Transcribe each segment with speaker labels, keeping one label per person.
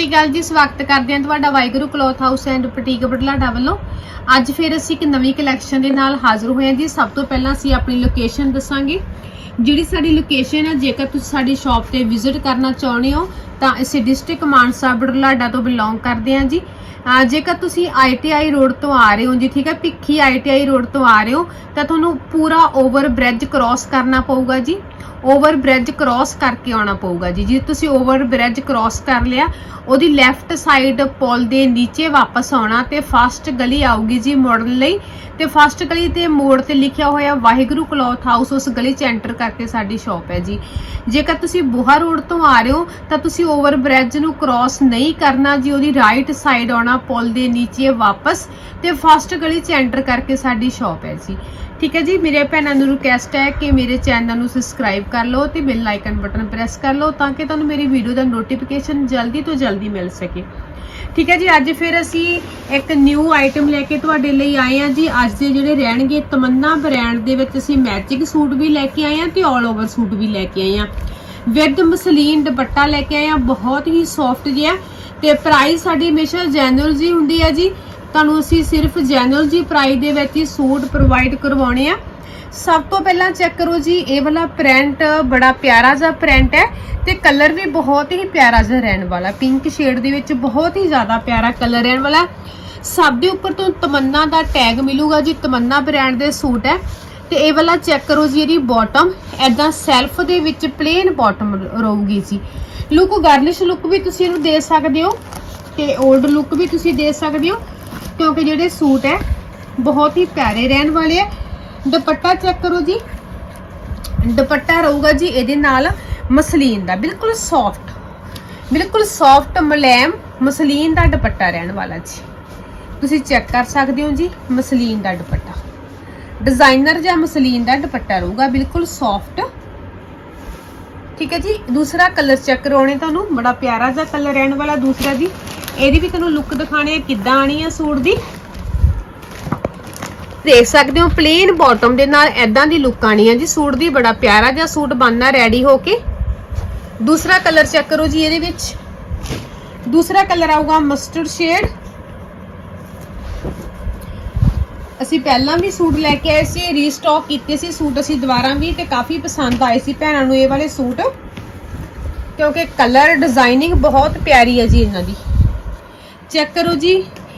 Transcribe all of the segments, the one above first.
Speaker 1: ਸਤਿ ਸ਼੍ਰੀ ਅਕਾਲ ਜੀ, ਸਵਾਗਤ ਕਰਦੇ ਹਾਂ ਤੁਹਾਡਾ Waheguru cloth house and boutique Batlada ਵੱਲੋਂ। ਅੱਜ ਫਿਰ ਅਸੀਂ ਇੱਕ ਨਵੀਂ ਕਲੈਕਸ਼ਨ ਦੇ ਨਾਲ ਹਾਜ਼ਰ ਹੋਏ ਹਾਂ ਜੀ। ਸਭ ਤੋਂ ਪਹਿਲਾਂ ਅਸੀਂ ਆਪਣੀ ਲੋਕੇਸ਼ਨ ਦੱਸਾਂਗੇ। ਜਿਹੜੀ ਸਾਡੀ ਲੋਕੇਸ਼ਨ ਹੈ, ਜੇਕਰ ਤੁਸੀਂ ਸਾਡੀ ਸ਼ਾਪ ਤੇ ਵਿਜ਼ਿਟ ਕਰਨਾ ਚਾਹੁੰਦੇ ਹੋ, ਤਾਂ ਅਸੀਂ ਡਿਸਟ੍ਰਿਕਟ ਮਾਨਸਾ ਬਟਲਾਡਾ ਤੋਂ ਬਿਲੋਂਗ ਕਰਦੇ ਹਾਂ ਜੀ। ਜੇਕਰ ਤੁਸੀਂ ਆਈਟੀਆਈ ਰੋਡ ਤੋਂ ਆ ਰਹੇ ਹੋ ਜੀ, ਠੀਕ ਹੈ, ਭਿੱਖੀ ਆਈਟੀਆਈ ਰੋਡ ਤੋਂ ਆ ਰਹੇ ਹੋ, ਤਾਂ ਤੁਹਾਨੂੰ ਪੂਰਾ ਓਵਰ ਬ੍ਰਿਜ ਕ੍ਰਾਸ ਕਰਨਾ ਪਊਗਾ ਜੀ। ਓਵਰ ਬ੍ਰਿਜ ਕ੍ਰਾਸ ਕਰਕੇ ਆਉਣਾ ਪਊਗਾ ਜੀ। ਜੇ ਤੁਸੀਂ ਓਵਰ ਬ੍ਰਿਜ ਕ੍ਰਾਸ ਕਰ ਲਿਆ, ਉਹਦੀ ਲੈਫਟ ਸਾਈਡ ਪੁਲ ਦੇ ਨੀਚੇ ਵਾਪਸ ਆਉਣਾ ਤੇ ਫਸਟ ਗਲੀ ਆਊਗੀ ਜੀ ਮੋੜਨ ਲਈ। ਤੇ ਫਸਟ ਗਲੀ ਤੇ ਮੋੜ ਤੇ ਲਿਖਿਆ ਹੋਇਆ ਵਾਹਿਗੁਰੂ ਕਲੌਥ ਹਾਊਸ ਉਸ ਗਲੀ ਚ ਐਂਟਰ ਕਰਕੇ ਸਾਡੀ ਸ਼ਾਪ ਹੈ ਜੀ। ਜੇਕਰ ਤੁਸੀਂ ਬੁਹਾ ਰੋਡ ਤੋਂ ਆ ਰਹੇ ਹੋ, ਤਾਂ ਤੁਸੀਂ ਓਵਰ ਬ੍ਰਿਜ ਨੂੰ ਕ੍ਰਾਸ ਨਹੀਂ ਕਰਨਾ ਜੀ। ਉਹਦੀ ਰਾਈਟ ਸਾਈਡ ਆਉਣਾ ਪੁਲ ਦੇ ਨੀਚੇ ਵਾਪਸ ਤੇ ਫਸਟ ਗਲੀ ਚ ਐਂਟਰ ਕਰਕੇ ਸਾਡੀ ਸ਼ਾਪ ਹੈ ਜੀ। ਠੀਕ ਹੈ ਜੀ, ਮੇਰੇ ਭੈਣਾਂ ਨੂੰ ਰਿਕਵੈਸਟ ਹੈ ਕਿ ਮੇਰੇ ਚੈਨਲ ਨੂੰ ਸਬਸਕ੍ਰਾਈਬ ਕਰ ਲਓ ਤੇ ਬੈਲ ਆਈਕਨ ਬਟਨ ਪ੍ਰੈਸ ਕਰ ਲਓ ਤਾਂ ਕਿ ਤੁਹਾਨੂੰ ਮੇਰੀ ਵੀਡੀਓ ਦਾ ਨੋਟੀਫਿਕੇਸ਼ਨ ਜਲਦੀ ਤੋਂ ਜਲਦੀ ਮਿਲ ਸਕੇ। ਠੀਕ ਹੈ ਜੀ, ਅੱਜ ਫਿਰ ਅਸੀਂ ਇੱਕ ਨਿਊ ਆਈਟਮ ਲੈ ਕੇ ਤੁਹਾਡੇ ਲਈ ਆਏ ਹਾਂ ਜੀ। ਅੱਜ ਦੇ ਜਿਹੜੇ ਰਹਿਣਗੇ ਤਮੰਨਾ ਬ੍ਰਾਂਡ ਦੇ ਵਿੱਚ ਅਸੀਂ ਮੈਚਿੰਗ ਸੂਟ ਵੀ ਲੈ ਕੇ ਆਏ ਹਾਂ ਤੇ ਆਲ ਓਵਰ ਸੂਟ ਵੀ ਲੈ ਕੇ ਆਏ ਹਾਂ। ਵਿਦ ਮਸਲੀਨ ਦੁਪੱਟਾ ਲੈ ਕੇ ਆਏ ਹਾਂ, ਬਹੁਤ ਹੀ ਸੌਫਟ ਜਿਹਾ ਤੇ ਪ੍ਰਾਈਸ ਸਾਡੀ ਹਮੇਸ਼ਾ ਜੈਨੂਅਲ ਜੀ ਹੁੰਦੀ ਹੈ ਜੀ। ਤੁਹਾਨੂੰ ਅਸੀਂ ਸਿਰਫ ਜੈਨੂਅਲ ਜੀ ਪ੍ਰਾਈਸ ਦੇ ਵਿੱਚ ਹੀ ਸੂਟ ਪ੍ਰੋਵਾਈਡ ਕਰਵਾਉਣੇ ਆ। ਸਭ ਤੋਂ ਪਹਿਲਾਂ ਚੈੱਕ ਕਰੋ ਜੀ, ਇਹ ਵਾਲਾ ਪ੍ਰਿੰਟ ਬੜਾ ਪਿਆਰਾ ਜਿਹਾ ਪ੍ਰਿੰਟ ਹੈ ਤੇ ਕਲਰ ਵੀ ਬਹੁਤ ਹੀ ਪਿਆਰਾ ਜਿਹਾ ਰਹਿਣ ਵਾਲਾ। ਪਿੰਕ ਸ਼ੇਡ ਦੇ ਵਿੱਚ ਬਹੁਤ ਹੀ ਜ਼ਿਆਦਾ ਪਿਆਰਾ ਕਲਰ ਰਹਿਣ ਵਾਲਾ। ਸਭ ਦੇ ਉੱਪਰ ਤੋਂ ਤਮੰਨਾ ਦਾ ਟੈਗ ਮਿਲੂਗਾ ਜੀ, ਤਮੰਨਾ ਬ੍ਰਾਂਡ ਦੇ ਸੂਟ ਹੈ। ਤੇ ਇਹ ਵਾਲਾ ਚੈੱਕ ਕਰੋ ਜੀ ਇਹਦੀ ਬਾਟਮ ਐਦਾਂ ਸੈਲਫ ਦੇ ਵਿੱਚ ਪਲੇਨ ਬਾਟਮ ਰਹੂਗੀ ਜੀ। ਲੁੱਕ ਗਾਰਲਿਸ਼ ਲੁੱਕ ਵੀ ਤੁਸੀਂ ਇਹਨੂੰ ਦੇ ਸਕਦੇ ਹੋ ਤੇ 올ਡ ਲੁੱਕ ਵੀ ਤੁਸੀਂ ਦੇ ਸਕਦੇ ਹੋ। ਕਿਉਂਕਿ ਜਿਹੜੇ ਸੂਟ ਹੈ, ਬਹੁਤ ਹੀ ਪਿਆਰੇ ਰਹਿਣ ਵਾਲੇ ਹੈ। ਦੁਪੱਟਾ ਚੈੱਕ ਕਰੋ ਜੀ। ਦੁਪੱਟਾ ਰਹੂਗਾ ਜੀ ਇਹਦੇ ਨਾਲ ਮਸਲੀਨ ਦਾ, ਬਿਲਕੁਲ ਸੌਫਟ ਬਿਲਕੁਲ ਸੌਫਟ ਮਲੈਮ ਮਸਲੀਨ ਦਾ ਦੁਪੱਟਾ ਰਹਿਣ ਵਾਲਾ ਜੀ। ਤੁਸੀਂ ਚੈੱਕ ਕਰ ਸਕਦੇ ਹੋ ਜੀ, ਮਸਲੀਨ ਦਾ ਦੁਪੱਟਾ। ਡਿਜ਼ਾਈਨਰ ਜਾਂ ਮਸਲੀਨ ਦਾ ਦੁਪੱਟਾ ਰਹੂਗਾ, ਬਿਲਕੁਲ ਸੌਫਟ ਠੀਕ ਹੈ ਜੀ, ਦੂਸਰਾ ਕਲਰ ਚੈੱਕ ਕਰਾਉਣੇ ਤੁਹਾਨੂੰ, ਬੜਾ ਪਿਆਰਾ ਜਿਹਾ ਕਲਰ ਰਹਿਣ ਵਾਲਾ ਦੂਸਰਾ ਜੀ। ਇਹਦੀ ਵੀ ਤੁਹਾਨੂੰ ਲੁੱਕ ਦਿਖਾਣੇ ਆ ਕਿੱਦਾਂ ਆਣੀ ਹੈ ਸੂਟ ਦੀ? ਦੇਖ ਸਕਦੇ ਹੋ ਪਲੇਨ ਬਾਟਮ ਦੇ ਨਾਲ ਐਦਾਂ ਦੀ ਲੁੱਕ ਆਣੀ ਹੈ ਜੀ। ਸੂਟ ਦੀ ਬੜਾ ਪਿਆਰਾ ਜਿਹਾ ਸੂਟ ਬਣਨਾ ਰੈਡੀ ਹੋ ਕੇ। ਦੂਸਰਾ ਕਲਰ ਚੈੱਕ ਕਰੋ ਜੀ ਇਹਦੇ ਵਿੱਚ। ਦੂਸਰਾ ਕਲਰ ਆਊਗਾ ਮਸਟਰਡ ਸ਼ੇਡ ਅਸੀਂ ਪਹਿਲਾਂ ਵੀ ਸੂਟ ਲੈ ਕੇ ਆਏ ਸੀ ਰੀਸਟਾਕ ਕੀਤੇ ਸੀ ਸੂਟ ਅਸੀਂ ਦੁਬਾਰਾ ਵੀ ਤੇ ਕਾਫੀ ਪਸੰਦ ਆਏ ਸੀ ਭੈਣਾਂ ਨੂੰ ਇਹ ਵਾਲੇ ਸੂਟ। ਕਿਉਂਕਿ ਕਲਰ ਡਿਜ਼ਾਈਨਿੰਗ ਬਹੁਤ ਪਿਆਰੀ ਹੈ ਜੀ ਇਹਨਾਂ ਦੀ। ਚੈੱਕ ਕਰੋ ਜੀ।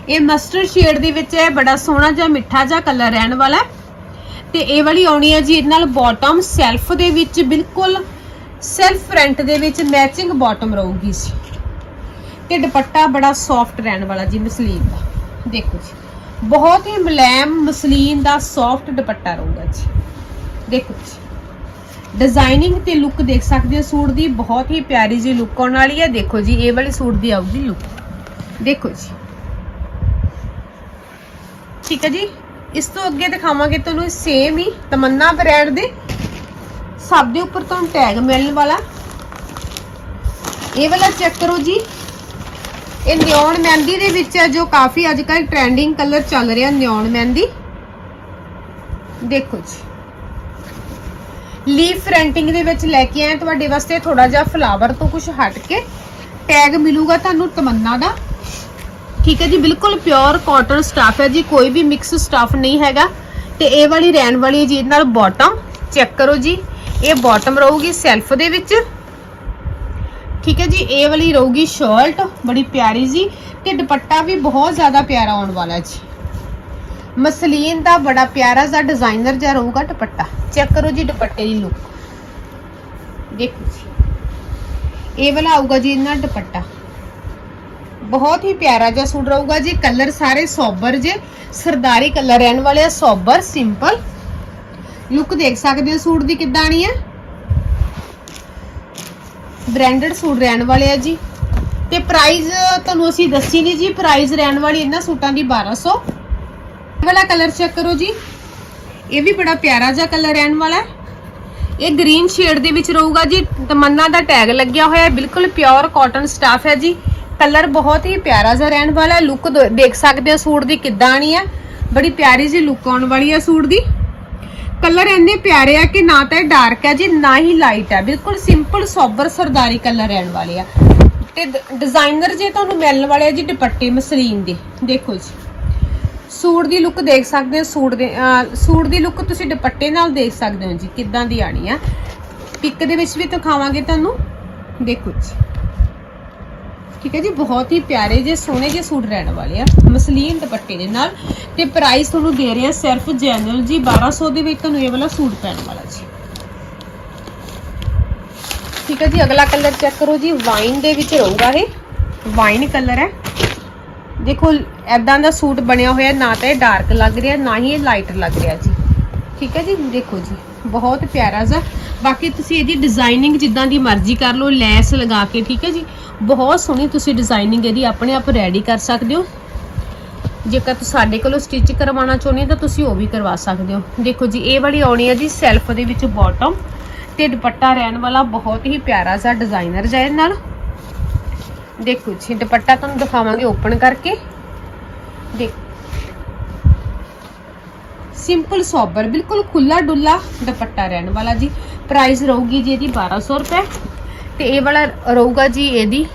Speaker 1: ਇਹ ਮਸਟਰਡ ਸ਼ੇਡ ਦੇ ਵਿੱਚ ਹੈ ਬੜਾ ਸੋਹਣਾ ਜਿਹਾ ਮਿੱਠਾ ਜਿਹਾ ਕਲਰ ਰਹਿਣ ਵਾਲਾ ਹੈ। ਤੇ ਇਹ ਵਾਲੀ ਆਉਣੀ ਹੈ ਜੀ ਇਹਦੇ ਨਾਲ ਬਾਟਮ ਸੈਲਫ ਦੇ ਵਿੱਚ ਬਿਲਕੁਲ ਸੈਲਫ ਫਰੰਟ ਦੇ ਵਿੱਚ ਮੈਚਿੰਗ ਬਾਟਮ ਰਹੂਗੀ ਜੀ। ਤੇ ਦੁਪੱਟਾ ਬੜਾ ਸੌਫਟ ਰਹਿਣ ਵਾਲਾ ਜੀ ਮਸਲੀਨ ਦਾ। ਦੇਖੋ ਜੀ, ਬਹੁਤ ਹੀ ਮੁਲਾਇਮ ਮਸਲੀਨ ਦਾ ਸੌਫਟ ਦੁਪੱਟਾ ਰਹੂਗਾ ਜੀ। ਦੇਖੋ ਜੀ ਡਿਜ਼ਾਈਨਿੰਗ ਤੇ ਲੁੱਕ ਦੇਖ ਸਕਦੇ ਹੋ, ਸੂਟ ਦੀ ਬਹੁਤ ਹੀ ਪਿਆਰੀ ਜੀ ਲੁੱਕ ਆਉਣ ਵਾਲੀ ਹੈ। ਦੇਖੋ ਜੀ, ਇਹ ਵਾਲੀ ਸੂਟ ਦੀ ਆਊਗੀ ਲੁੱਕ ਦੇਖੋ ਜੀ। ਠੀਕ ਹੈ ਜੀ। ਇਸ ਤੋਂ ਅੱਗੇ ਦਿਖਾਵਾਂਗੇ ਤੁਹਾਨੂੰ ਸੇਮ ਹੀ ਤਮੰਨਾ ਬ੍ਰਾਂਡ ਦੇ। ਸਭ ਦੇ ਉੱਪਰ ਤੁਹਾਨੂੰ ਟੈਗ ਮਿਲਣ ਵਾਲਾ। ਇਹ ਵਾਲਾ ਚੈੱਕ ਕਰੋ ਜੀ। ਇਹ ਨਿਓਨ ਮਹਿੰਦੀ ਦੇ ਵਿੱਚ ਹੈ, ਜੋ ਕਾਫੀ ਅੱਜ ਕੱਲ ਟ੍ਰੈਂਡਿੰਗ ਕਲਰ ਚੱਲ ਰਿਹਾ ਨਿਓਨ ਮਹਿੰਦੀ। ਦੇਖੋ ਜੀ। ਲੀਫ ਪ੍ਰਿੰਟਿੰਗ ਦੇ ਵਿੱਚ ਲੈ ਕੇ ਆਏ ਤੁਹਾਡੇ ਵਾਸਤੇ ਥੋੜਾ ਜਿਹਾ ਫਲਾਵਰ ਤੋਂ ਕੁਝ ਹਟ ਕੇ। ਟੈਗ ਮਿਲੂਗਾ ਤੁਹਾਨੂੰ ਤਮੰਨਾ ਦਾ। ਠੀਕ ਹੈ ਜੀ, ਬਿਲਕੁਲ ਪਿਓਰ ਕਾਟਨ ਸਟਾਫ ਹੈ ਜੀ, ਕੋਈ ਵੀ ਮਿਕਸ ਸਟਾਫ ਨਹੀਂ ਹੈਗਾ। ਤੇ ਇਹ ਵਾਲੀ ਰਹਿਣ ਵਾਲੀ ਹੈ ਜੀ, ਇਹਦੇ ਨਾਲ ਬਾਟਮ ਚੈੱਕ ਕਰੋ ਜੀ, ਇਹ ਬਾਟਮ ਰਹੂਗੀ ਸੈਲਫ ਦੇ ਵਿੱਚ। ਠੀਕ ਹੈ ਜੀ, ਇਹ ਵਾਲੀ ਰਹੂਗੀ ਸ਼ਰਟ ਬੜੀ ਪਿਆਰੀ ਜੀ, ਤੇ ਦੁਪੱਟਾ ਵੀ ਬਹੁਤ ਜ਼ਿਆਦਾ ਪਿਆਰਾ ਆਉਣ ਵਾਲਾ ਜੀ। ਮਸਲੀਨ ਦਾ ਬੜਾ ਪਿਆਰਾ ਜਿਹਾ ਡਿਜ਼ਾਈਨਰ ਜਿਹਾ ਰਹੂਗਾ ਦੁਪੱਟਾ। ਚੈੱਕ ਕਰੋ ਜੀ ਦੁਪੱਟੇ ਦੀ ਲੁੱਕ ਦੇਖੋ ਜੀ। ਇਹ ਵਾਲਾ ਆਊਗਾ ਜੀ ਇਹਨਾਂ ਦੁਪੱਟਾ। ਬਹੁਤ ਹੀ ਪਿਆਰਾ ਜਿਹਾ ਸੂਟ ਰਹੂਗਾ ਜੀ। ਕਲਰ ਸਾਰੇ ਸੋਬਰ ਜੇ। ਸਰਦਾਰੀ ਕਲਰ ਰਹਿਣ ਵਾਲੇ ਆ, ਸੋਬਰ, ਸਿੰਪਲ। ਲੁੱਕ ਦੇਖ ਸਕਦੇ ਹੋ ਸੂਟ ਦੀ ਕਿੱਦਾਂ ਆਣੀ ਹੈ ਬ੍ਰਾਂਡਡ ਸੂਟ ਰਹਿਣ ਵਾਲੇ ਆ ਜੀ। ਤੇ ਪ੍ਰਾਈਸ ਤੁਹਾਨੂੰ ਅਸੀਂ ਦੱਸੀ ਨਹੀਂ ਜੀ ਪ੍ਰਾਈਸ ਰਹਿਣ ਵਾਲੀ ਇਹਨਾਂ ਸੂਟਾਂ ਦੀ 1200 ਇਹ ਵਾਲਾ ਕਲਰ ਚੈੱਕ ਕਰੋ ਜੀ। ਇਹ ਵੀ ਬੜਾ ਪਿਆਰਾ ਜਿਹਾ ਕਲਰ ਰਹਿਣ ਵਾਲਾ ਹੈ। ਇਹ ਗ੍ਰੀਨ ਸ਼ੇਡ ਦੇ ਵਿੱਚ ਰਹੂਗਾ ਜੀ। ਤਮੰਨਾ ਦਾ ਟੈਗ ਲੱਗਿਆ ਹੋਇਆ ਹੈ। ਬਿਲਕੁਲ ਪਿਓਰ ਕਾਟਨ ਸਟਾਫ ਹੈ ਜੀ। ਕਲਰ ਬਹੁਤ ਹੀ ਪਿਆਰਾ ਜਿਹਾ ਰਹਿਣ ਵਾਲਾ ਹੈ। ਲੁੱਕ ਦੇਖ ਸਕਦੇ ਹੋ ਸੂਟ ਦੀ ਕਿੱਦਾਂ ਆਣੀ ਹੈ। ਬੜੀ ਪਿਆਰੀ ਜੀ ਲੁੱਕ ਆਉਣ ਵਾਲੀ ਹੈ ਸੂਟ ਦੀ। ਕਲਰ ਇੰਨੇ ਪਿਆਰੇ ਆ ਕਿ ਨਾ ਤਾਂ ਇਹ ਡਾਰਕ ਹੈ ਜੀ, ਨਾ ਹੀ ਲਾਈਟ ਹੈ। ਬਿਲਕੁਲ ਸਿੰਪਲ ਸੋਬਰ, ਸਰਦਾਰੀ ਕਲਰ ਰਹਿਣ ਵਾਲੇ ਆ। ਤੇ ਡਿਜ਼ਾਈਨਰ ਜੇ ਤੁਹਾਨੂੰ ਮਿਲਣ ਵਾਲੇ ਆ ਜੀ ਦੁਪੱਟੇ ਮਸਲੀਨ ਦੇ। ਦੇਖੋ ਜੀ। ਸੂਟ ਦੀ ਲੁੱਕ ਦੇਖ ਸਕਦੇ ਹੋ, ਸੂਟ ਦੇ ਸੂਟ ਦੀ ਲੁੱਕ ਤੁਸੀਂ ਦੁਪੱਟੇ ਨਾਲ ਦੇਖ ਸਕਦੇ ਹੋ ਜੀ, ਕਿੱਦਾਂ ਦੀ ਆਣੀ ਆ। ਪਿਕ ਦੇ ਵਿੱਚ ਵੀ ਦਿਖਾਵਾਂਗੇ ਤੁਹਾਨੂੰ। ਦੇਖੋ ਜੀ। ਠੀਕ ਹੈ ਜੀ? ਬਹੁਤ ਹੀ ਪਿਆਰੇ ਜੇ, ਸੋਹਣੇ ਜੇ ਸੂਟ ਰਹਿਣ ਵਾਲੇ ਆ। ਮਸਲੀਨ ਦੁਪੱਟੇ ਦੇ ਨਾਲ। ਤੇ ਪ੍ਰਾਈਸ ਤੁਹਾਨੂੰ ਦੇ ਰਹੇ ਆ ਸਿਰਫ ਜੈਨੂਅਲ ਜੀ 1200 ਦੇ ਵਿੱਚ ਤੁਹਾਨੂੰ ਇਹ ਵਾਲਾ ਸੂਟ ਪੈਣ ਵਾਲਾ ਜੀ। ਠੀਕ ਹੈ ਜੀ, ਅਗਲਾ ਕਲਰ ਚੈੱਕ ਕਰੋ ਜੀ। ਵਾਈਨ ਦੇ ਵਿੱਚ ਰਹੂਗਾ ਇਹ। ਵਾਈਨ ਕਲਰ ਹੈ। ਦੇਖੋ ਐਦਾਂ ਦਾ ਸੂਟ ਬਣਿਆ ਹੋਇਆ, ਨਾ ਤਾਂ ਇਹ ਡਾਰਕ ਲੱਗ ਰਿਹਾ, ਨਾ ਹੀ ਇਹ ਲਾਈਟ ਲੱਗ ਰਿਹਾ ਜੀ। ਠੀਕ ਹੈ ਜੀ? ਦੇਖੋ ਜੀ, ਬਹੁਤ ਪਿਆਰਾ ਜਿਹਾ। ਬਾਕੀ ਤੁਸੀਂ ਇਹਦੀ ਡਿਜ਼ਾਈਨਿੰਗ ਜਿੱਦਾਂ ਦੀ ਮਰਜ਼ੀ ਕਰ ਲਓ, ਲੈਸ ਲਗਾ ਕੇ, ਠੀਕ ਹੈ ਜੀ? ਬਹੁਤ ਸੋਹਣੀ ਤੁਸੀਂ ਡਿਜ਼ਾਈਨਿੰਗ ਇਹਦੀ ਆਪਣੇ ਆਪ ਰੈਡੀ ਕਰ ਸਕਦੇ ਹੋ। ਜੇਕਰ ਤੁਸੀਂ ਸਾਡੇ ਕੋਲੋਂ ਸਟਿਚ ਕਰਵਾਉਣਾ ਚਾਹੁੰਦੇ ਹੋ ਤਾਂ ਤੁਸੀਂ ਉਹ ਵੀ ਕਰਵਾ ਸਕਦੇ ਹੋ। ਦੇਖੋ ਜੀ, ਇਹ ਵਾਲੀ ਆਉਣੀ ਹੈ ਜੀ ਸੈਲਫ ਦੇ ਵਿੱਚ ਬਾਟਮ ਤੇ ਦੁਪੱਟਾ ਰਹਿਣ ਵਾਲਾ ਬਹੁਤ ਹੀ ਪਿਆਰਾ ਜਿਹਾ ਡਿਜ਼ਾਈਨਰ ਜਿਹਾ ਨਾਲ। ਦੇਖੋ ਜੀ, ਦੁਪੱਟਾ ਤੁਹਾਨੂੰ ਦਿਖਾਵਾਂਗੇ ਓਪਨ ਕਰਕੇ। ਸਿੰਪਲ ਸੋਬਰ ਬਿਲਕੁਲ ਖੁੱਲਾ ਡੁੱਲਾ ਦੁਪੱਟਾ ਰਹਿਣ ਵਾਲਾ ਜੀ ਪ੍ਰਾਈਸ ਰਹੂਗੀ ਜੀ ਇਹਦੀ 1200 ਰੁਪਏ ਤੇ ਇਹ ਵਾਲਾ ਰਹੂਗਾ ਜੀ ਇਹਦੀ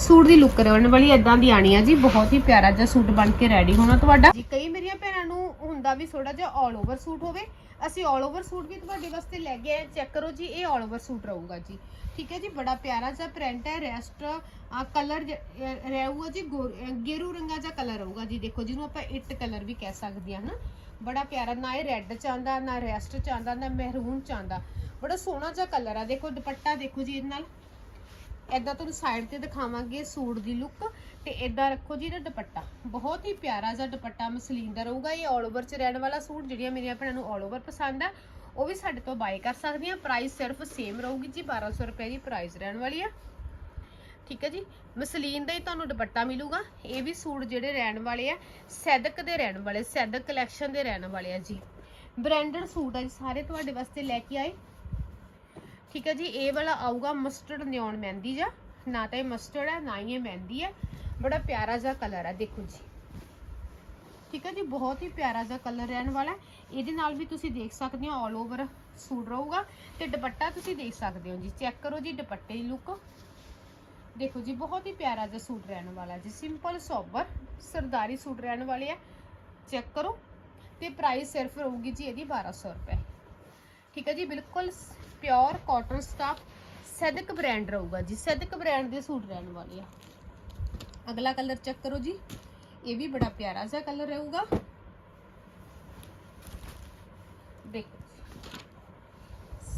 Speaker 1: ਸੂਟ ਦੀ ਲੁੱਕ ਰਹਿਣ ਵਾਲੀ ਇਦਾਂ ਦੀ ਆਣੀ ਆ ਜੀ ਬਹੁਤ ਹੀ ਪਿਆਰਾ ਜਿਹਾ ਸੂਟ ਬਣ ਕੇ ਰੈਡੀ ਹੋਣਾ ਤੁਹਾਡਾ ਜੀ ਕਈ ਮੇਰੀਆਂ ਭੈਣਾਂ ਨੂੰ ਹੁੰਦਾ ਵੀ ਥੋੜਾ ਜਿਹਾ 올 ਓਵਰ ਸੂਟ ਹੋਵੇ ਅਸੀਂ 올 ਓਵਰ ਸੂਟ ਵੀ ਤੁਹਾਡੇ ਵਾਸਤੇ ਲੈ ਕੇ ਆਏ ਚੈੱਕ ਕਰੋ ਜੀ ਇਹ 올 ਓਵਰ ਸੂਟ ਰਹੂਗਾ ਜੀ ਠੀਕ ਹੈ ਜੀ ਬੜਾ ਪਿਆਰਾ ਜਿਹਾ ਪ੍ਰਿੰਟ ਹੈ ਰੈਸਟ ਕਲਰ ਰਹੂਗਾ ਜੀ ਗੋ- ਅਹ ਗੇਰੂ ਰੰਗਾ ਜਿਹਾ ਕਲਰ ਰਹੂਗਾ ਜੀ ਦੇਖੋ ਜਿਹਨੂੰ ਆਪਾਂ ਇੱਟ ਕਲਰ ਵੀ ਕਹਿ ਸਕਦੇ ਹਾਂ ਨਾ ਬੜਾ ਪਿਆਰਾ, ਨਾ ਇਹ ਰੈੱਡ ਚ ਆਂਦਾ ਨਾ ਰੈਸਟ ਚ ਆਂਦਾ ਨਾ ਮਹਿਰੂਨ ਚ ਆਂਦਾ ਬੜਾ ਸੋਹਣਾ ਜਿਹਾ ਕਲਰ ਆ। ਦੇਖੋ, ਦੁਪੱਟਾ ਦੇਖੋ ਜੀ ਇਹਦੇ ਨਾਲ। ਏਦਾਂ ਤੁਹਾਨੂੰ ਸਾਈਡ ਤੇ ਦਿਖਾਵਾਂਗੇ ਸੂਟ ਦੀ ਲੁੱਕ ਤੇ ਏਦਾਂ ਰੱਖੋ ਜੀ ਇਹਦਾ ਦੁਪੱਟਾ। ਬਹੁਤ ਹੀ ਪਿਆਰਾ ਜਿਹਾ ਦੁਪੱਟਾ ਮਸਲੀਨ ਦਾ ਰਹੂਗਾ। ਇਹ ਆਲ ਓਵਰ ਚ ਰਹਿਣ ਵਾਲਾ ਸੂਟ, ਜਿਹੜੀਆਂ ਮੇਰੀਆਂ ਭੈਣਾਂ ਨੂੰ ਆਲ ਓਵਰ ਪਸੰਦ ਆ, ਉਹ ਵੀ ਸਾਡੇ ਤੋਂ ਬਾਏ ਕਰ ਸਕਦੀਆਂ। ਪ੍ਰਾਈਸ ਸਿਰਫ ਸੇਮ ਰਹੂਗੀ ਜੀ 1200 ਰੁਪਏ ਦੀ ਪ੍ਰਾਈਸ ਰਹਿਣ ਵਾਲੀ ਆ। ਠੀਕ ਹੈ ਜੀ? ਮਸਲੀਨ ਦਾ ਹੀ ਤੁਹਾਨੂੰ ਦੁਪੱਟਾ ਮਿਲੂਗਾ। ਇਹ ਵੀ ਸੂਟ ਜਿਹੜੇ ਰਹਿਣ ਵਾਲੇ ਆ, ਸੈਦਕ ਦੇ ਰਹਿਣ ਵਾਲੇ, ਸੈਦਕ ਕਲੈਕਸ਼ਨ ਦੇ ਰਹਿਣ ਵਾਲੇ ਆ ਜੀ। ਬ੍ਰਾਂਡਡ ਸੂਟ ਆ ਜੀ, ਸਾਰੇ ਤੁਹਾਡੇ ਵਾਸਤੇ ਲੈ ਕੇ ਆਏ। ਠੀਕ ਹੈ ਜੀ, ਇਹ ਵਾਲਾ ਆਊਗਾ ਮਸਟਰਡ ਨਿਓਨ ਮਹਿੰਦੀ ਜਾ ਨਾ ਤਾਂ ਇਹ ਮਸਟਰਡ ਹੈ, ਨਾ ਹੀ ਇਹ ਮਹਿੰਦੀ ਹੈ। ਬੜਾ ਪਿਆਰਾ ਜਿਹਾ ਕਲਰ ਹੈ ਦੇਖੋ ਜੀ। ਠੀਕ ਹੈ ਜੀ, ਬਹੁਤ ਹੀ ਪਿਆਰਾ ਜਿਹਾ ਕਲਰ ਰਹਿਣ ਵਾਲਾ ਇਹਦੇ ਨਾਲ ਵੀ ਤੁਸੀਂ ਦੇਖ ਸਕਦੇ ਹੋ ਆਲ ਓਵਰ ਸੂਟ ਰਹੂਗਾ। ਤੇ ਦੁਪੱਟਾ ਤੁਸੀਂ ਦੇਖ ਸਕਦੇ ਹੋ ਜੀ, ਚੈੱਕ ਕਰੋ ਜੀ, ਦੁਪੱਟੇ ਦੀ ਲੁੱਕ ਦੇਖੋ ਜੀ, ਬਹੁਤ ਹੀ ਪਿਆਰਾ ਜਿਹਾ ਸੂਟ ਰਹਿਣ ਵਾਲਾ ਜੀ। ਸਿੰਪਲ ਸੋਬਰ ਸਰਦਾਰੀ ਸੂਟ ਰਹਿਣ ਵਾਲੇ ਆ। ਚੈੱਕ ਕਰੋ ਤੇ ਪ੍ਰਾਈਸ ਸਿਰਫ ਰਹੂਗੀ ਜੀ ਇਹਦੀ 1200 ਰੁਪਏ। ਠੀਕ ਹੈ ਜੀ, ਬਿਲਕੁਲ pure cotton stuff Saidak brand ਰਹੂਗਾ ਜੀ। ਸੈਦਕ ਬ੍ਰਾਂਡ ਦੇ ਸੂਟ ਰਹਿਣ ਵਾਲੇ ਆ। ਅਗਲਾ ਕਲਰ ਚੈੱਕ ਕਰੋ ਜੀ। ਇਹ ਵੀ ਬੜਾ ਪਿਆਰਾ ਜਿਹਾ ਕਲਰ ਰਹੂਗਾ। ਦੇਖੋ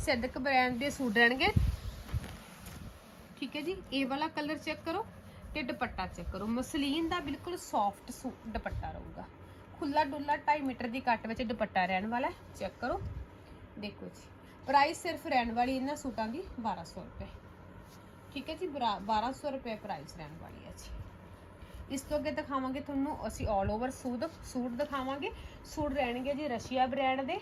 Speaker 1: ਸੈਦਕ ਬ੍ਰਾਂਡ ਦੇ ਸੂਟ ਰਹਿਣਗੇ। ਠੀਕ ਹੈ ਜੀ, ਇਹ ਵਾਲਾ ਕਲਰ ਚੈੱਕ ਕਰੋ ਤੇ ਦੁਪੱਟਾ ਚੈੱਕ ਕਰੋ। ਮਸਲੀਨ ਦਾ ਬਿਲਕੁਲ ਸੌਫਟ ਦੁਪੱਟਾ ਰਹੂਗਾ। ਖੁੱਲਾ ਡੁੱਲਾ 2.5 ਮੀਟਰ ਦੀ ਕੱਟ ਵਿੱਚ ਦੁਪੱਟਾ ਰਹਿਣ ਵਾਲਾ ਚੈੱਕ ਕਰੋ। ਦੇਖੋ ਜੀ ਪ੍ਰਾਈਸ ਸਿਰਫ ਰਹਿਣ ਵਾਲੀ ਇਹਨਾਂ ਸੂਟਾਂ ਦੀ 1200 ਰੁਪਏ। ਠੀਕ ਹੈ ਜੀ, ਬਰਾ- 1200 ਰੁਪਏ ਪ੍ਰਾਈਸ ਰਹਿਣ ਵਾਲੀ ਹੈ ਜੀ। ਇਸ ਤੋਂ ਅੱਗੇ ਦਿਖਾਵਾਂਗੇ ਤੁਹਾਨੂੰ, ਅਸੀਂ 올 ਓਵਰ ਸੂਟ ਸੂਟ ਦਿਖਾਵਾਂਗੇ। ਸੂਟ ਰਹਿਣਗੇ ਜੀ ਰਸ਼ੀਆ ਬ੍ਰਾਂਡ ਦੇ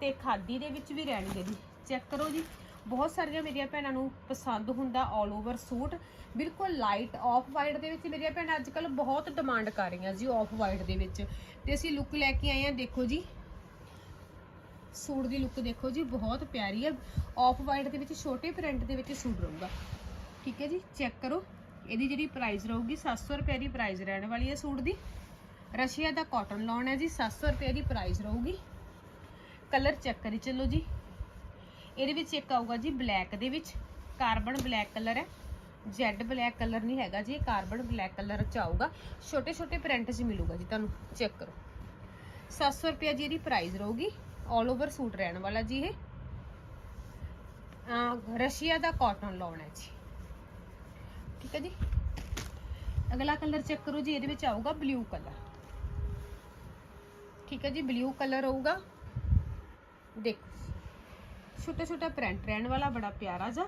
Speaker 1: ਤੇ ਖਾਦੀ ਦੇ ਵਿੱਚ ਵੀ ਰਹਿਣਗੇ ਜੀ। ਚੈੱਕ ਕਰੋ ਜੀ। ਬਹੁਤ ਸਾਰੀਆਂ ਮੇਰੀਆਂ ਭੈਣਾਂ ਨੂੰ ਪਸੰਦ ਹੁੰਦਾ 올 ਓਵਰ ਸੂਟ ਬਿਲਕੁਲ ਲਾਈਟ ਆਫ ਵਾਈਟ ਦੇ ਵਿੱਚ ਮੇਰੀਆਂ ਭੈਣਾਂ ਅੱਜ ਕੱਲ ਬਹੁਤ ਡਿਮਾਂਡ ਕਰ ਰਹੀਆਂ ਜੀ ਆਫ ਵਾਈਟ ਦੇ ਵਿੱਚ। ਤੇ ਅਸੀਂ ਲੁੱਕ ਲੈ ਕੇ ਆਏ ਆ ਦੇਖੋ ਜੀ। ਸੂਟ ਦੀ ਲੁੱਕ ਦੇਖੋ ਜੀ, ਬਹੁਤ ਪਿਆਰੀ ਹੈ। ਆਫ ਵਾਈਟ ਦੇ ਵਿੱਚ ਛੋਟੇ ਪ੍ਰਿੰਟ ਦੇ ਵਿੱਚ ਸੂਟ ਰਹੂਗਾ। ਠੀਕ ਹੈ ਜੀ ਚੈੱਕ ਕਰੋ। ਇਹਦੀ ਜਿਹੜੀ ਪ੍ਰਾਈਸ ਰਹੂਗੀ 700 ਰੁਪਏ ਦੀ ਪ੍ਰਾਈਸ ਰਹਿਣ ਵਾਲੀ ਹੈ ਸੂਟ ਦੀ। ਰਸ਼ੀਆ ਦਾ ਕਾਟਨ ਲਾਉਣ ਹੈ ਜੀ 700 ਰੁਪਏ ਦੀ ਪ੍ਰਾਈਸ ਰਹੂਗੀ। ਕਲਰ ਚੈੱਕ ਕਰੀ ਚੱਲੋ ਜੀ। ਇਹਦੇ ਵਿੱਚ ਇੱਕ ਆਊਗਾ ਜੀ ਬਲੈਕ ਦੇ ਵਿੱਚ। ਕਾਰਬਨ ਬਲੈਕ ਕਲਰ ਹੈ। ਜੈਡ ਬਲੈਕ ਕਲਰ ਨਹੀਂ ਹੈਗਾ ਜੀ, ਇਹ ਕਾਰਬਨ ਬਲੈਕ ਕਲਰ ਚ ਆਊਗਾ। ਛੋਟੇ ਛੋਟੇ ਪ੍ਰਿੰਟ 'ਚ ਮਿਲੂਗਾ ਜੀ ਤੁਹਾਨੂੰ। ਚੈੱਕ ਕਰੋ। 700 ਰੁਪਏ ਜੀ ਇਹਦੀ ਪ੍ਰਾਈਸ ਰਹੂਗੀ। 올 ਓਵਰ ਸੂਟ ਰਹਿਣ ਵਾਲਾ ਜੀ ਇਹ। ਰਸ਼ੀਆ ਦਾ ਕਾਟਨ ਲਾਉਣਾ ਜੀ। ਠੀਕ ਹੈ ਜੀ? ਅਗਲਾ ਕਲਰ ਚੈੱਕ ਕਰੋ ਜੀ, ਇਹਦੇ ਵਿੱਚ ਆਊਗਾ ਬਲੂ ਕਲਰ। ਠੀਕ ਹੈ ਜੀ ਬਲੂ ਕਲਰ ਆਊਗਾ। ਦੇਖੋ। ਛੋਟਾ ਛੋਟਾ ਪ੍ਰਿੰਟ ਰਹਿਣ ਵਾਲਾ ਬੜਾ ਪਿਆਰਾ ਜਿਹਾ।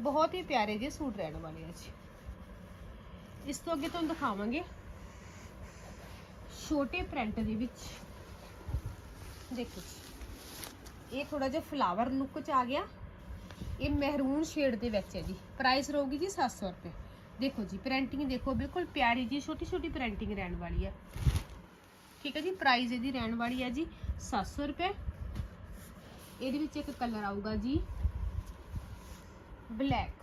Speaker 1: ਬਹੁਤ ਹੀ ਪਿਆਰੇ ਜਿਹੇ ਸੂਟ ਰਹਿਣ ਵਾਲੇ ਆ ਜੀ। ਇਸ ਤੋਂ ਅੱਗੇ ਤੁਹਾਨੂੰ ਦਿਖਾਵਾਂਗੇ ਛੋਟੇ ਪ੍ਰਿੰਟ ਦੇ ਵਿੱਚ। ਦੇਖੋ ਜੀ, ਇਹ ਥੋੜਾ ਜਿਹਾ ਫਲਾਵਰ ਲੁੱਕ ਚ ਆ ਗਿਆ। ਇਹ ਮਹਿਰੂਨ ਸ਼ੇਡ ਦੇ ਵਿੱਚ ਹੈ ਜੀ। ਪ੍ਰਾਈਸ ਰਹੂਗੀ ਜੀ 700 ਰੁਪਏ। ਦੇਖੋ ਜੀ ਪ੍ਰਿੰਟਿੰਗ ਦੇਖੋ, ਬਿਲਕੁਲ ਪਿਆਰੀ ਜੀ ਛੋਟੀ ਛੋਟੀ ਪ੍ਰਿੰਟਿੰਗ ਰਹਿਣ ਵਾਲੀ ਹੈ। ਠੀਕ ਹੈ ਜੀ ਪ੍ਰਾਈਸ ਇਹਦੀ ਰਹਿਣ ਵਾਲੀ ਹੈ ਜੀ। 700 ਰੁਪਏ। ਇਹਦੇ ਵਿੱਚ ਇੱਕ ਕਲਰ ਆਊਗਾ ਜੀ ਬਲੈਕ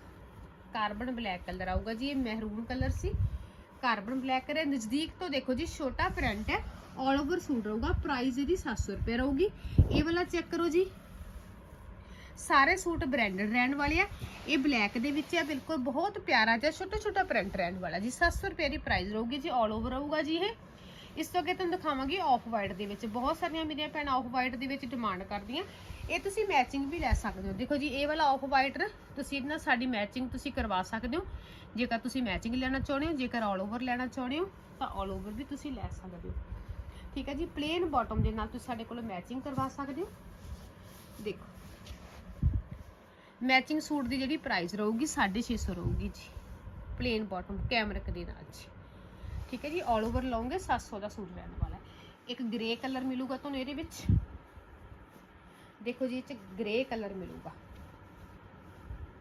Speaker 1: ਕਾਰਬਨ ਬਲੈਕ ਕਲਰ ਆਊਗਾ ਜੀ, ਇਹ ਮਹਿਰੂਨ ਕਲਰ ਸੀ। ਕਾਰਬਨ ਬਲੈਕ ਹੈ ਨਜ਼ਦੀਕ ਤੋਂ ਦੇਖੋ ਜੀ, ਛੋਟਾ ਪ੍ਰਿੰਟ ਹੈ। ਆਲ ਓਵਰ ਸੂਟ ਰਹੂਗਾ ਪ੍ਰਾਈਸ ਇਹਦੀ 700 ਰੁਪਏ ਰਹੂਗੀ। ਇਹ ਵਾਲਾ ਚੈੱਕ ਕਰੋ ਜੀ। ਸਾਰੇ ਸੂਟ ਬ੍ਰਾਂਡਡ ਰਹਿਣ ਵਾਲੇ ਆ। ਇਹ ਬਲੈਕ ਦੇ ਵਿੱਚ ਆ, ਬਿਲਕੁਲ ਬਹੁਤ ਪਿਆਰਾ ਜਿਹਾ ਛੋਟਾ ਛੋਟਾ ਪ੍ਰਿੰਟ ਰਹਿਣ ਵਾਲਾ ਜੀ। 700 ਰੁਪਏ ਦੀ ਪ੍ਰਾਈਸ ਰਹੂਗੀ ਜੀ ਆਲ ਓਵਰ ਰਹੂਗਾ ਜੀ ਇਹ। ਇਸ ਤੋਂ ਅੱਗੇ ਤੁਹਾਨੂੰ ਦਿਖਾਵਾਂਗੀ ਆਫ ਵਾਈਟ ਦੇ ਵਿੱਚ। ਬਹੁਤ ਸਾਰੀਆਂ ਮੇਰੀਆਂ ਭੈਣਾਂ ਆਫ ਵਾਈਟ ਦੇ ਵਿੱਚ ਡਿਮਾਂਡ ਕਰਦੀਆਂ। ਇਹ ਤੁਸੀਂ ਮੈਚਿੰਗ ਵੀ ਲੈ ਸਕਦੇ ਹੋ। ਦੇਖੋ ਜੀ, ਇਹ ਵਾਲਾ ਆਫ ਵਾਈਟ ਤੁਸੀਂ ਇਹਦੇ ਨਾਲ ਸਾਡੀ ਮੈਚਿੰਗ ਤੁਸੀਂ ਕਰਵਾ ਸਕਦੇ ਹੋ। ਜੇਕਰ ਤੁਸੀਂ ਮੈਚਿੰਗ ਲੈਣਾ ਚਾਹੁੰਦੇ ਹੋ, ਜੇਕਰ ਆਲ ਓਵਰ ਲੈਣਾ ਚਾਹੁੰਦੇ ਹੋ, ਤਾਂ ਆਲ ਓਵਰ ਵੀ ਤੁਸੀਂ ਲੈ ਸਕਦੇ ਹੋ। ਠੀਕ ਹੈ ਜੀ ਪਲੇਨ ਬਾਟਮ ਦੇ ਨਾਲ ਤੁਸੀਂ ਸਾਡੇ ਕੋਲੋਂ ਮੈਚਿੰਗ ਕਰਵਾ ਸਕਦੇ ਹੋ। ਦੇਖੋ ਮੈਚਿੰਗ ਸੂਟ ਦੀ ਜਿਹੜੀ ਪ੍ਰਾਈਸ ਰਹੂਗੀ 650 ਰਹੂਗੀ ਜੀ। ਪਲੇਨ ਬਾਟਮ ਕੈਮਰਿਕ ਦੇ ਨਾਲ ਜੀ। ਠੀਕ ਹੈ ਜੀ ਆਲ ਓਵਰ ਲਓਗੇ 700 ਦਾ ਸੂਟ ਰਹਿਣ ਵਾਲਾ ਹੈ। ਇੱਕ ਗ੍ਰੇ ਕਲਰ ਮਿਲੂਗਾ ਤੁਹਾਨੂੰ ਇਹਦੇ ਵਿੱਚ? ਦੇਖੋ ਜੀ, ਇਹ ਚ ਗ੍ਰੇ ਕਲਰ ਮਿਲੂਗਾ।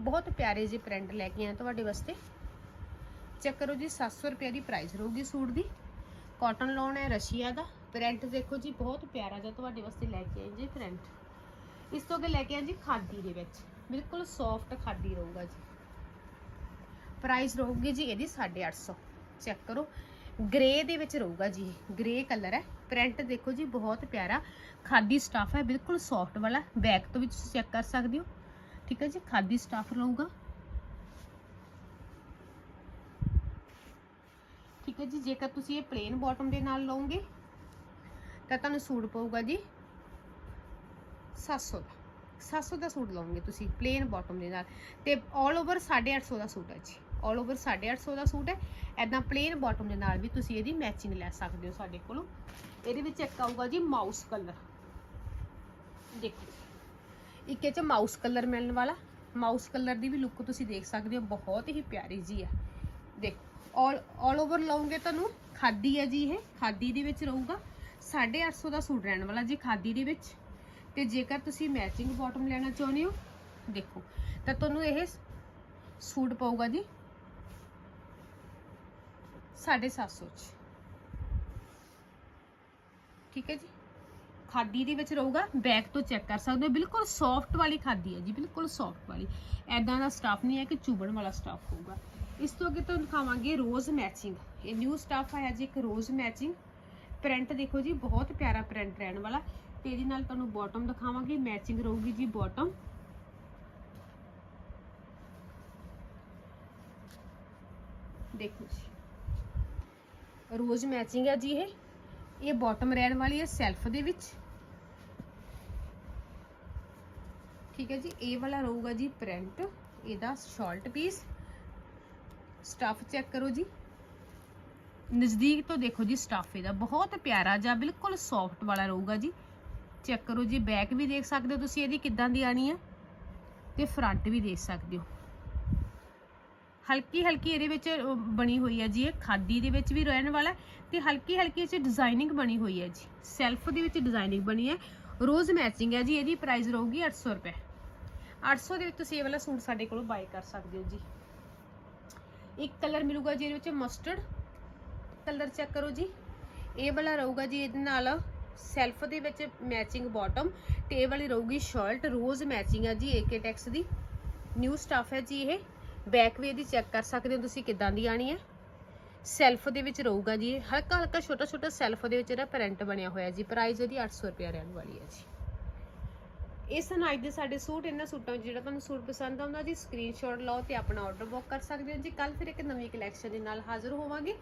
Speaker 1: ਬਹੁਤ ਪਿਆਰੇ ਜਿਹੇ ਪ੍ਰਿੰਟ ਲੈ ਕੇ ਆਏ ਤੁਹਾਡੇ ਵਾਸਤੇ। ਚੈੱਕ ਕਰੋ ਜੀ 700 ਰੁਪਏ ਦੀ ਪ੍ਰਾਈਸ ਰਹੂਗੀ ਸੂਟ ਦੀ। ਕਾਟਨ ਲੋਨ ਹੈ ਰਸ਼ੀਆ ਦਾ। ਪ੍ਰਿੰਟ ਦੇਖੋ ਜੀ, ਬਹੁਤ ਪਿਆਰਾ ਜਿਹਾ ਤੁਹਾਡੇ ਵਾਸਤੇ ਲੈ ਕੇ ਆਏ ਜੀ ਪ੍ਰਿੰਟ ਇਸ ਤੋਂ ਅੱਗੇ ਲੈ ਕੇ ਆਏ ਜੀ ਖਾਦੀ ਦੇ ਵਿੱਚ। ਬਿਲਕੁਲ ਸੌਫਟ ਖਾਦੀ ਰਹੂਗਾ ਜੀ। ਪ੍ਰਾਈਸ ਰਹੂਗੀ ਜੀ ਇਹਦੀ 850 ਚੈੱਕ ਕਰੋ ਗ੍ਰੇ ਦੇ ਵਿੱਚ ਰਹੂਗਾ ਜੀ ਗ੍ਰੇ ਕਲਰ ਹੈ। ਪ੍ਰਿੰਟ ਦੇਖੋ ਜੀ, ਬਹੁਤ ਪਿਆਰਾ। ਖਾਦੀ ਸਟਾਫ ਹੈ, ਬਿਲਕੁਲ ਸੌਫਟ ਵਾਲਾ। ਬੈਕ ਤੋਂ ਵੀ ਤੁਸੀਂ ਚੈੱਕ ਕਰ ਸਕਦੇ ਹੋ। ਠੀਕ ਹੈ ਜੀ, ਖਾਦੀ ਸਟਾਫ ਰਹੂਗਾ। ਠੀਕ ਹੈ ਜੀ, ਜੇਕਰ ਤੁਸੀਂ ਇਹ ਪਲੇਨ ਬਾਟਮ ਦੇ ਨਾਲ ਲਓਗੇ, ਤਾਂ ਤੁਹਾਨੂੰ ਸੂਟ ਪਊਗਾ ਜੀ 700 ਦਾ। 700 ਦਾ ਸੂਟ ਲਓਗੇ ਤੁਸੀਂ ਪਲੇਨ ਬਾਟਮ ਦੇ ਨਾਲ। ਤੇ 올 ਓਵਰ 850 ਦਾ ਸੂਟ ਹੈ ਜੀ। 올 ਓਵਰ 850 ਦਾ ਸੂਟ ਹੈ। ਐਦਾਂ ਪਲੇਨ ਬਾਟਮ ਦੇ ਨਾਲ ਵੀ ਤੁਸੀਂ ਇਹਦੀ ਮੈਚਿੰਗ ਲੈ ਸਕਦੇ ਹੋ ਸਾਡੇ ਕੋਲੋਂ। ਇਹਦੇ ਵਿੱਚ ਇੱਕ ਆਊਗਾ ਜੀ ਮਾਊਸ ਕਲਰ ਦੇਖੋ। ਇੱਕ ਇਹ ਚ ਮਾਊਸ ਕਲਰ ਮਿਲਣ ਵਾਲਾ। ਮਾਊਸ ਕਲਰ ਦੀ ਵੀ ਲੁੱਕ ਤੁਸੀਂ ਦੇਖ ਸਕਦੇ ਹੋ, ਬਹੁਤ ਹੀ ਪਿਆਰੀ ਜੀ ਹੈ। ਦੇਖੋ ਆਲ ਆਲ ਓਵਰ ਲਓਗੇ ਤੁਹਾਨੂੰ, ਖਾਦੀ ਹੈ ਜੀ ਇਹ, ਖਾਦੀ ਦੇ ਵਿੱਚ ਰਹੂਗਾ। 850 ਦਾ ਸੂਟ ਰਹਿਣ ਵਾਲਾ ਜੀ ਖਾਦੀ ਦੇ ਵਿੱਚ। ਤੇ ਜੇਕਰ ਤੁਸੀਂ ਮੈਚਿੰਗ ਬਾਟਮ ਲੈਣਾ ਚਾਹੁੰਦੇ ਹੋ, ਦੇਖੋ। ਤਾਂ ਤੁਹਾਨੂੰ ਇਹ ਸੂਟ ਪਊਗਾ ਜੀ 750 ਚ। ਠੀਕ ਹੈ ਜੀ? ਖਾਦੀ ਦੇ ਵਿੱਚ ਰਹੂਗਾ, ਬੈਕ ਤੋਂ ਚੈੱਕ ਕਰ ਸਕਦੇ ਹੋ। ਬਿਲਕੁਲ ਸੌਫਟ ਵਾਲੀ ਖਾਦੀ ਹੈ ਜੀ, ਬਿਲਕੁਲ ਸੌਫਟ ਵਾਲੀ। ਐਦਾਂ ਦਾ ਸਟਾਫ ਨਹੀਂ ਹੈ ਕਿ ਚੁਬਣ ਵਾਲਾ ਸਟਾਫ ਹੋਊਗਾ। ਇਸ ਤੋਂ ਅੱਗੇ ਤੁਹਾਨੂੰ ਦਿਖਾਵਾਂਗੇ ਰੋਜ਼ ਮੈਚਿੰਗ ਇਹ ਨਿਊ ਸਟਾਫ ਆਇਆ ਜੀ, ਇੱਕ ਰੋਜ਼ ਮੈਚਿੰਗ ਪ੍ਰਿੰਟ ਦੇਖੋ ਜੀ, ਬਹੁਤ ਪਿਆਰਾ ਪ੍ਰਿੰਟ ਰਹਿਣ ਵਾਲਾ। ਤੇ ਇਹਦੇ ਨਾਲ ਤੁਹਾਨੂੰ ਬਾਟਮ ਦਿਖਾਵਾਂਗੇ ਮੈਚਿੰਗ ਰਹੂਗੀ ਜੀ ਬਾਟਮ ਦੇਖੋ ਜੀ। ਰੋਜ਼ ਮੈਚਿੰਗ ਹੈ ਜੀ ਇਹ। ਇਹ ਬਾਟਮ ਰਹਿਣ ਵਾਲੀ ਹੈ ਸੈਲਫ ਦੇ ਵਿੱਚ। ਠੀਕ ਹੈ ਜੀ, ਇਹ ਵਾਲਾ ਰਹੂਗਾ ਜੀ ਪ੍ਰਿੰਟ ਇਹਦਾ ਸ਼ਾਰਟ ਪੀਸ ਸਟਫ ਚੈੱਕ ਕਰੋ ਜੀ। ਨਜ਼ਦੀਕ ਤੋਂ ਦੇਖੋ ਜੀ ਸਟਫ ਇਹਦਾ। ਬਹੁਤ ਪਿਆਰਾ ਜਿਹਾ ਬਿਲਕੁਲ ਸੌਫਟ ਵਾਲਾ ਰਹੂਗਾ ਜੀ। ਚੈੱਕ ਕਰੋ ਜੀ ਬੈਕ ਵੀ ਦੇਖ ਸਕਦੇ ਹੋ ਤੁਸੀਂ, ਇਹਦੀ ਕਿੱਦਾਂ ਦੀ ਆਣੀ ਹੈ। ਤੇ ਫਰੰਟ ਵੀ ਦੇਖ ਸਕਦੇ ਹੋ। ਹਲਕੀ ਹਲਕੀ ਇਹਦੇ ਵਿੱਚ ਬਣੀ ਹੋਈ ਹੈ ਜੀ ਇਹ। ਖਾਦੀ ਦੇ ਵਿੱਚ ਵੀ ਰਹਿਣ ਵਾਲਾ ਹੈ ਤੇ ਹਲਕੀ ਹਲਕੀ ਇਹ ਚ ਡਿਜ਼ਾਈਨਿੰਗ ਬਣੀ ਹੋਈ ਹੈ ਜੀ। ਸੈਲਫ ਦੇ ਵਿੱਚ ਡਿਜ਼ਾਈਨਿੰਗ ਬਣੀ ਹੈ। ਰੋਜ਼ ਮੈਚਿੰਗ ਹੈ ਜੀ, ਇਹਦੀ ਪ੍ਰਾਈਸ ਰਹੂਗੀ 800 ਰੁਪਏ। 800 ਦੇ ਵਿੱਚ ਤੁਸੀਂ ਇਹ ਵਾਲਾ ਸੂਟ ਸਾਡੇ ਕੋਲੋਂ ਬਾਈ ਕਰ ਸਕਦੇ ਹੋ ਜੀ। ਇੱਕ ਕਲਰ ਮਿਲੂਗਾ ਜੀ ਇਹਦੇ ਵਿੱਚ ਮਸਟਰਡ ਕਲਰ ਚੈੱਕ ਕਰੋ ਜੀ। ਇਹ ਵਾਲਾ ਰਹੂਗਾ ਜੀ ਇਹਦੇ ਨਾਲ ਸੈਲਫ ਦੇ ਵਿੱਚ ਮੈਚਿੰਗ ਬਾਟਮ ਤੇ ਇਹ ਵਾਲੀ ਰਹੂਗੀ ਸ਼ਰਟ ਰੋਜ਼ ਮੈਚਿੰਗ ਹੈ ਜੀ ਏਕੇ ਟੈਕਸ ਦੀ। ਨਿਊ ਸਟਾਫ ਹੈ ਜੀ ਇਹ। ਬੈਕ ਵੀ ਇਹਦੀ ਚੈੱਕ ਕਰ ਸਕਦੇ ਹੋ ਤੁਸੀਂ ਕਿਦਾਂ ਦੀ ਆਣੀ ਹੈ। ਸੈਲਫ ਦੇ ਵਿੱਚ ਰਹੂਗਾ ਜੀ। ਹਲਕਾ ਹਲਕਾ ਛੋਟਾ ਛੋਟਾ ਸੈਲਫ ਦੇ ਵਿੱਚ ਇਹਦਾ ਪ੍ਰਿੰਟ ਬਣਿਆ ਹੋਇਆ ਜੀ। ਪ੍ਰਾਈਸ ਇਹਦੀ 800 ਰੁਪਏ ਰਹਿਣ ਵਾਲੀ ਹੈ ਜੀ। ਇਸ ਹਨ ਅੱਜ ਦੇ ਸਾਡੇ ਸੂਟ, ਇਹਨਾਂ ਸੂਟਾਂ ਵਿੱਚ ਜਿਹੜਾ ਤੁਹਾਨੂੰ ਸੂਟ ਪਸੰਦ ਆਉਂਦਾ ਜੀ ਸਕਰੀਨਸ਼ਾਟ ਲਓ ਤੇ ਆਪਣਾ ਆਰਡਰ ਬੁੱਕ ਕਰ ਸਕਦੇ ਹੋ ਜੀ। ਕੱਲ ਫਿਰ ਇੱਕ ਨਵੀਂ ਕਲੈਕਸ਼ਨ ਦੇ ਨਾਲ ਹਾਜ਼ਰ ਹੋਵਾਂਗੇ।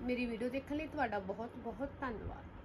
Speaker 1: ਮੇਰੀ ਵੀਡੀਓ ਦੇਖਣ ਲਈ ਤੁਹਾਡਾ ਬਹੁਤ ਬਹੁਤ ਧੰਨਵਾਦ।